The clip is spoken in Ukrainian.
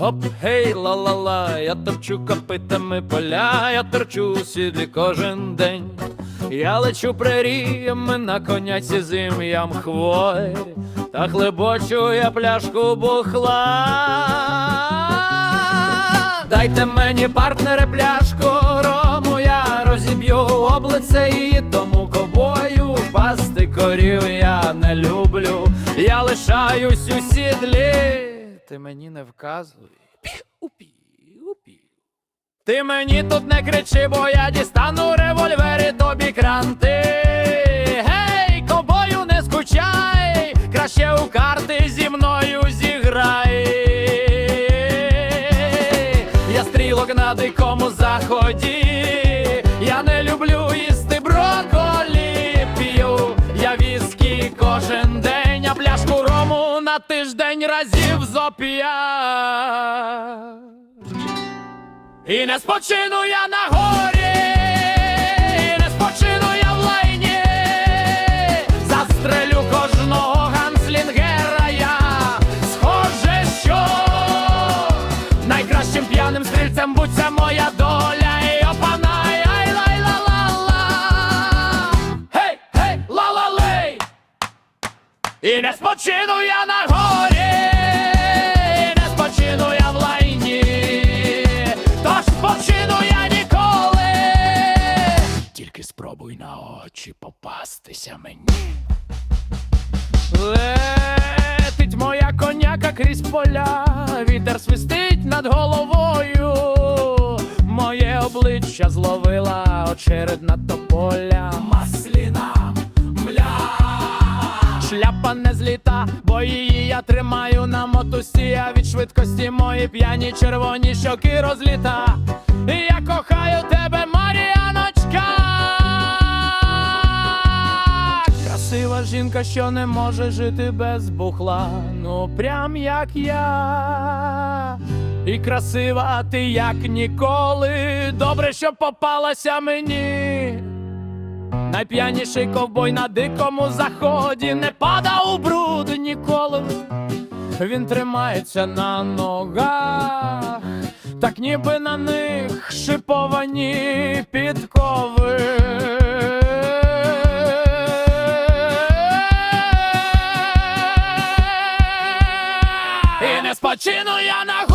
Хоп, гей, ла-ла-ла, я торчу копитами поля, я торчу у сідлі кожен день. Я лечу преріями на коняці з ім'ям хвой, та хлебочу я пляшку бухла. Дайте мені, партнере, пляшку рому, я розіб'ю облице і тому ковбою. Пасти корів я не люблю, я лишаюсь у сідлі. Ти мені не вказуй. Ти мені тут не кричи, бо я дістану револьвер і тобі кранти. Гей, ковбою не скучай, краще у карти зі мною зіграй. Я стрілок на дикому заході. Я не люблю їсти броколі. П'ю я віскі кожен день, а пляшку рому на тиждень разів І не спочину я на горі, і не спочину я в лайні, застрелю кожного ганслінгера я. Схоже, що найкращим п'яним стрільцем будь це моя доля. І опанай, ай лай ла Гей, гей, ла ла лей І не спочину я на горі, на очі попастися мені. Летить моя коняка крізь поля, вітер свистить над головою. Моє обличчя зловила очередна тополя. Масліна мля. Шляпа не зліта, бо її я тримаю на мотузі, а від швидкості мої п'яні червоні щоки розліта. Я кохаю жінка, що не може жити без бухла, ну прям як я. І красива ти як ніколи. Добре, що попалася мені. Найп'яніший ковбой на дикому заході не падав у бруд ніколи. Він тримається на ногах, так ніби на них шиповані підкови. Спочину я на.